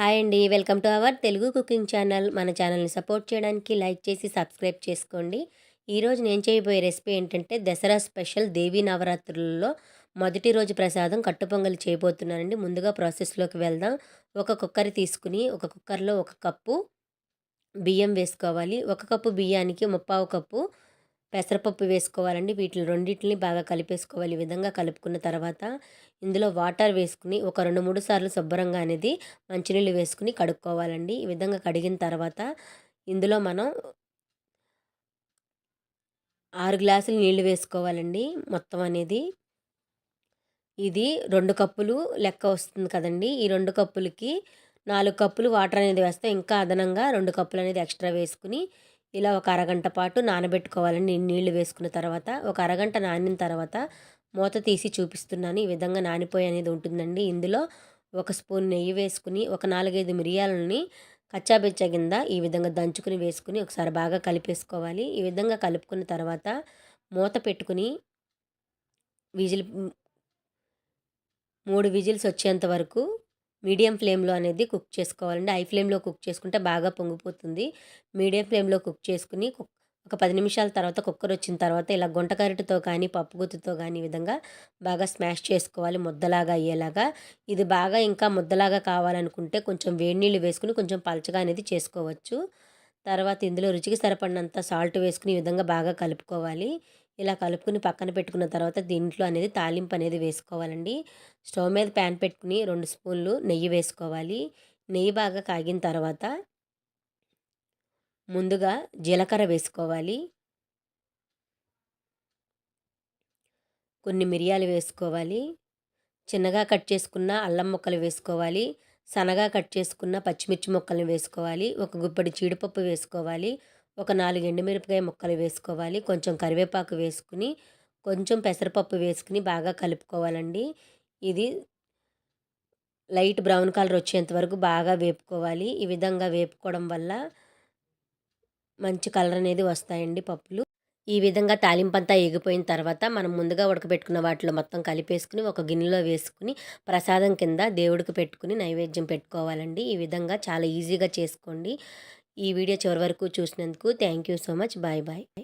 Hi అండి. Welcome to our Telugu cooking channel. మన ఛానల్ని సపోర్ట్ చేయడానికి లైక్ చేసి సబ్స్క్రైబ్ చేసుకోండి. ఈరోజు నేను చేయబోయే రెసిపీ ఏంటంటే దసరా స్పెషల్ దేవీ నవరాత్రులలో మొదటి రోజు ప్రసాదం కట్టుపొంగలి చేయబోతున్నానండి. ముందుగా ప్రాసెస్లోకి వెళ్దాం. ఒక కుక్కర్ తీసుకుని ఒక కుక్కర్లో ఒక కప్పు బియ్యం వేసుకోవాలి. ఒక కప్పు బియ్యానికి ముప్పావు కప్పు పెసరపప్పు వేసుకోవాలండి. వీటిని రెండింటిని బాగా కలిపేసుకోవాలి. ఈ విధంగా కలుపుకున్న తర్వాత ఇందులో వాటర్ వేసుకుని ఒక రెండు మూడు సార్లు శుభ్రంగా అనేది మంచినీళ్ళు వేసుకుని కడుక్కోవాలండి. ఈ విధంగా కడిగిన తర్వాత ఇందులో మనం ఆరు గ్లాసులు నీళ్ళు వేసుకోవాలండి. మొత్తం అనేది ఇది రెండు కప్పులు లెక్క వస్తుంది కదండి. ఈ రెండు కప్పులకి నాలుగు కప్పులు వాటర్ అనేది వేస్తే. ఇంకా అదనంగా రెండు కప్పులు అనేది ఎక్స్ట్రా వేసుకుని ఇలా ఒక అరగంట పాటు నానబెట్టుకోవాలండి నీళ్ళు వేసుకున్న తర్వాత ఒక అరగంట నానిన తర్వాత మూత తీసి చూపిస్తున్నాను. ఈ విధంగా నానిపోయి అనేది ఉంటుందండి. ఇందులో ఒక స్పూన్ నెయ్యి వేసుకుని ఒక నాలుగైదు మిరియాలని కచ్చాబెచ్చ కింద ఈ విధంగా దంచుకుని వేసుకుని ఒకసారి బాగా కలిపేసుకోవాలి. ఈ విధంగా కలుపుకున్న తర్వాత మూత పెట్టుకుని విజిల్ మూడు విజిల్స్ వచ్చేంత వరకు మీడియం ఫ్లేమ్లో అనేది కుక్ చేసుకోవాలండి. హై ఫ్లేమ్లో కుక్ చేసుకుంటే బాగా పొంగిపోతుంది. మీడియం ఫ్లేమ్లో కుక్ చేసుకుని ఒక పది నిమిషాల తర్వాత కుక్కర్ వచ్చిన తర్వాత ఇలా గుంటకరటితో కానీ పప్పుగుత్తుతో కానీ ఈ విధంగా బాగా స్మాష్ చేసుకోవాలి ముద్దలాగా అయ్యేలాగా. ఇది బాగా ఇంకా ముద్దలాగా కావాలనుకుంటే కొంచెం వేడి నీళ్ళు వేసుకుని కొంచెం పలచగా అనేది చేసుకోవచ్చు. తర్వాత ఇందులో రుచికి సరిపడినంత సాల్ట్ వేసుకుని ఈ విధంగా బాగా కలుపుకోవాలి. ఇలా కలుపుకుని పక్కన పెట్టుకున్న తర్వాత దీంట్లో అనేది తాలింపు అనేది వేసుకోవాలండి. స్టవ్ మీద ప్యాన్ పెట్టుకుని రెండు స్పూన్లు నెయ్యి వేసుకోవాలి. నెయ్యి బాగా కాగిన తర్వాత ముందుగా జీలకర్ర వేసుకోవాలి. కొన్ని మిరియాలు వేసుకోవాలి. చిన్నగా కట్ చేసుకున్న అల్లం ముక్కలు వేసుకోవాలి. సన్నగా కట్ చేసుకున్న పచ్చిమిర్చి ముక్కలను వేసుకోవాలి. ఒక గుప్పడి జీడిపప్పు వేసుకోవాలి. ఒక నాలుగు ఎండుమిరపకాయ ముక్కలు వేసుకోవాలి. కొంచెం కరివేపాకు వేసుకుని కొంచెం పెసరపప్పు వేసుకుని బాగా కలుపుకోవాలండి. ఇది లైట్ బ్రౌన్ కలర్ వచ్చేంత వరకు బాగా వేపుకోవాలి. ఈ విధంగా వేపుకోవడం వల్ల మంచి కలర్ అనేది వస్తాయండి పప్పులు. ఈ విధంగా తాలింపంతా ఎగిపోయిన తర్వాత మనం ముందుగా ఉడకబెట్టుకున్న వాటిలో మొత్తం కలిపేసుకుని ఒక గిన్నెలో వేసుకుని ప్రసాదం కింద దేవుడికి పెట్టుకుని నైవేద్యం పెట్టుకోవాలండి. ఈ విధంగా చాలా ఈజీగా చేసుకోండి. ఈ వీడియో చివరి వరకు చూసినందుకు thank you so much. Bye bye.